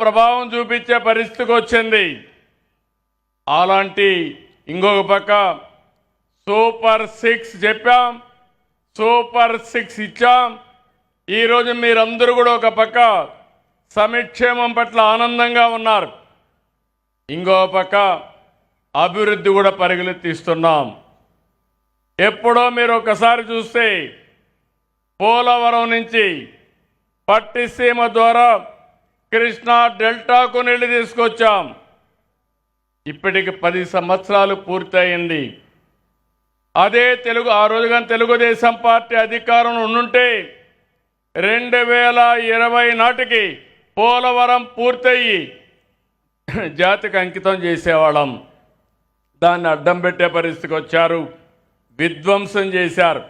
ప్రభావం చూపించే పరిస్థితికి వచ్చింది. అలాంటి ఇంకొక పక్క సూపర్ సిక్స్ చెప్పాం. సూపర్ సిక్స్ ఇచ్చాం. ఈరోజు మీరందరూ కూడా ఒక పక్క సమిక్షేమం పట్ల ఆనందంగా ఉన్నారు. ఇంకో పక్క అభివృద్ధి కూడా పరిగెత్తిస్తున్నాం. ఎప్పుడో మీరు ఒకసారి చూస్తే పోలవరం నుంచి పట్టిసీమ ద్వారా కృష్ణా డెల్టాకు నీళ్ళు తీసుకొచ్చాం. ఇప్పటికి పది సంవత్సరాలు పూర్తయింది. అదే తెలుగు ఆ రోజుగా తెలుగుదేశం పార్టీ అధికారం ఉండుంటే రెండు వేల ఇరవై నాటికి పోలవరం పూర్తయి జాతికి అంకితం చేసేవాళ్ళం. దాన్ని అడ్డం పెట్టే పరిస్థితికి వచ్చారు. విధ్వంసం చేశారు.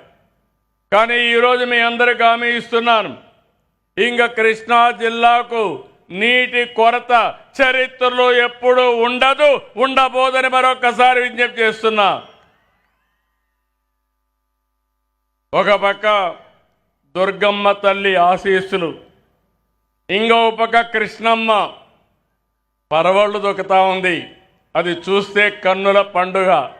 కానీ ఈరోజు మీ అందరికి హామీ ఇస్తున్నాను. ఇంకా కృష్ణా జిల్లాకు నీటి కొరత చరిత్రలో ఎప్పుడూ ఉండదు ఉండబోదని మరొకసారి విజ్ఞప్తి చేస్తున్నా. ఒక పక్క దుర్గమ్మ తల్లి ఆశీస్సులు ఇంకో పక్క కృష్ణమ్మ పరవళ్ళు దొక్కుతా ఉంది. అది చూస్తే కన్నుల పండుగ.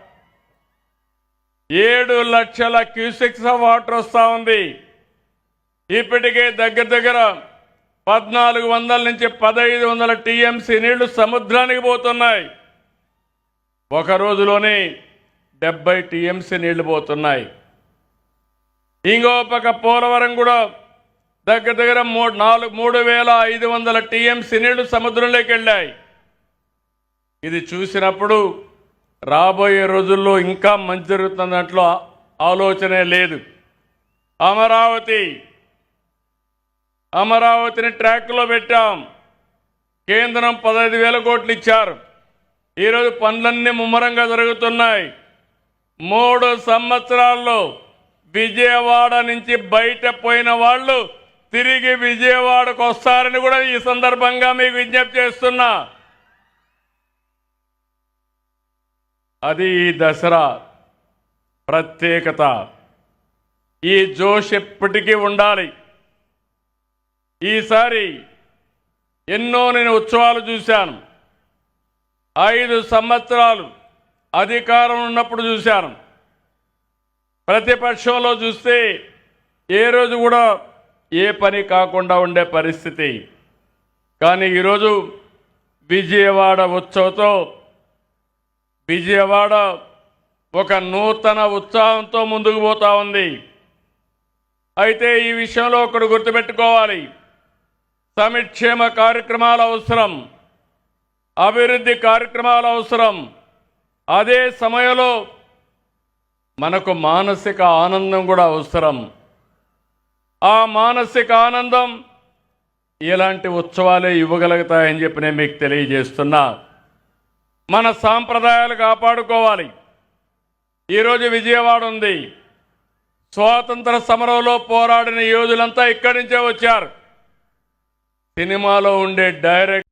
ఏడు లక్షల క్యూసెక్స్ వాటర్ వస్తూ ఉంది. ఇప్పటికే దగ్గర దగ్గర పద్నాలుగు వందల నుంచి పదహైదు వందల టీఎంసీ నీళ్ళు సముద్రానికి పోతున్నాయి. ఒక రోజులోనే డెబ్బై టీఎంసీ నీళ్ళు పోతున్నాయి. ఇంకో పక్క పోలవరం కూడా దగ్గర దగ్గర మూడు నాలుగు మూడు వేల ఐదు వందల టీఎంసీ నీళ్ళు సముద్రంలోకి వెళ్ళాయి. ఇది చూసినప్పుడు రాబోయే రోజుల్లో ఇంకా మంచి జరుగుతున్న దాంట్లో ఆలోచనే లేదు. అమరావతి అమరావతిని ట్రాక్లో పెట్టాం. కేంద్రం పదహైదు వేల కోట్లు ఇచ్చారు. ఈరోజు పనులన్నీ ముమ్మరంగా జరుగుతున్నాయి. మూడు సంవత్సరాల్లో విజయవాడ నుంచి బయట పోయిన వాళ్ళు తిరిగి విజయవాడకు వస్తారని కూడా ఈ సందర్భంగా మీకు విజ్ఞప్తి చేస్తున్నా. అది ఈ దసరా ప్రత్యేకత. ఈ జోష్ ఎప్పటికీ ఉండాలి. ఈసారి ఎన్నో నేను ఉత్సవాలు చూశాను. ఐదు సంవత్సరాలు అధికారం ఉన్నప్పుడు చూశాను. ప్రతిపక్షంలో చూస్తే ఏ రోజు కూడా ఏ పని కాకుండా ఉండే పరిస్థితి. కానీ ఈరోజు విజయవాడ ఉత్సవంతో విజయవాడ ఒక నూతన ఉత్సాహంతో ముందుకు పోతా ఉంది. అయితే ఈ విషయంలో ఒకడు గుర్తుపెట్టుకోవాలి. సమిక్షేమ కార్యక్రమాలు అవసరం అభివృద్ధి కార్యక్రమాలు అవసరం. అదే సమయంలో మనకు మానసిక ఆనందం కూడా అవసరం. ఆ మానసిక ఆనందం ఇలాంటి ఉత్సవాలే ఇవ్వగలుగుతాయని చెప్పి నేను మీకు తెలియజేస్తున్నా. మన సాంప్రదాయాలు కాపాడుకోవాలి. ఈరోజు విజయవాడ ఉంది. స్వాతంత్ర సమరంలో పోరాడిన యోధులంతా ఇక్కడి నుంచే వచ్చారు. సినిమాలో ఉండే డైరెక్ట్